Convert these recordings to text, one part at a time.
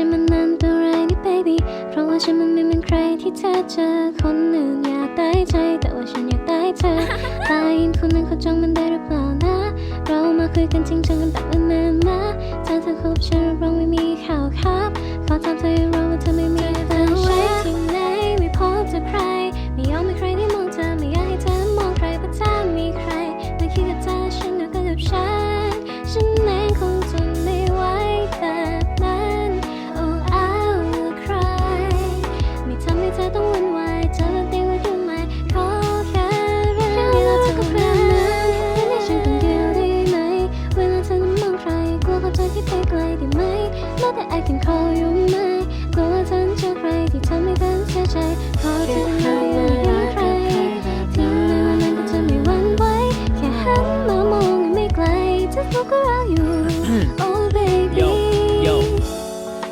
ฉันมันอันตรายนี่ baby เพราะว่าฉันมันไม่เหมือนใครที่เธอเจอคนอื่นอยากได้ใจ แต่ว่าฉันอยากได้เธอตายินคนนั้นเขาจ้องมันได้หรือเปล่านะ เรามาคุยกันจริงจังกันแบบนานๆมาถ้าเธอ ขอเธอไมไม่เห็นใครที่ในวันนั้นก็จะไม่หวั่นไหวแค่หันมามองไม่ไกลจะรู้ก็รออยู่ Oh baby Yo, yo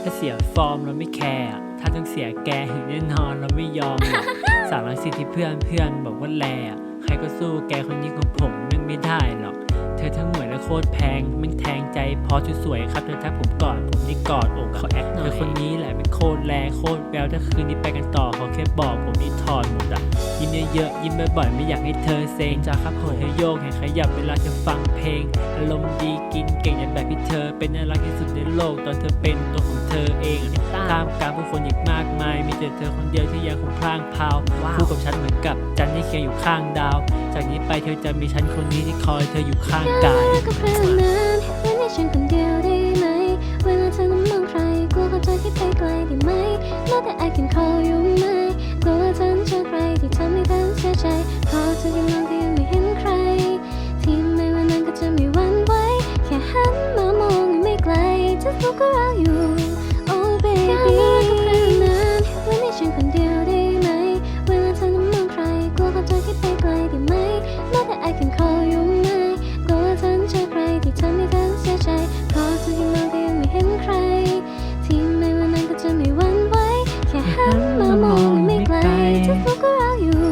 ถ้าเสียฟอร์มเราไม่แคร์อะถ้าต้องเสียแกแน่นอนเราไม่ยอมหรอกสารสิทธิ์ที่เพื่อนเพื่อนบอกว่าแลอะใครก็สู้แกคนนี้ของผมแม่งไม่ได้หรอก เธอทั้งหมวยและโคตรแพงแม่งแทงใจพอสวยๆครับเธอทักผมก่อนผมนี่กอดอกเขาแอคเธอคนนี้แหละเป็นโคตรแรงโคตรแววถ้าคืนนี้ไปกันต่อขอแค่บอกผมนี่ถอดหมดอะ ยิ้มเยอะๆยิ้มบ่อยๆไม่อยากให้เธอเซ็งจ้าครับผมเธอโยกเห็นขยับเวลาเธอฟังเพลง อารมณ์ดีกินเก่งอย่างแบบที่เธอ เป็นน่ารักที่สุดในโลก ตอนเธอเป็นตัวของเธอเองตามกลารผู้คนอีกมากมาย มีแต่เธอคนเดียวที่ยังคงพลางพราวคู่กับฉันเหมือนกับจันทร์ที่เคียงอยู่ข้างดาว จากนี้ไปเธอจะมีฉันคนนี้ที่คอยเธออยู่ข้างกายเลิกกับเพื่อนนั้นเว้นให้ฉันคนเดียวได้ จะรู้ก็รออยู่ Oh baby เลิกกับเพื่อนนั้นเว้นให้ฉันคนเดียวได้ไหม เวลาเธอนั้นมองใคร กลัวเขาจะคิดไปไกลได้ไหม Not that I can call you mine กลัวว่าฉันเจอใครที่ทำให้เธอเสียใจเพราะเธอยังมองก็ยังไม่เห็นใคร ที่ในวันนั้นก็จะไม่หวั่นไหวแค่หันมามองยังไม่ไกลจะรู้ก็รออยู่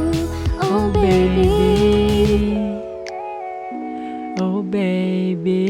Oh baby Oh baby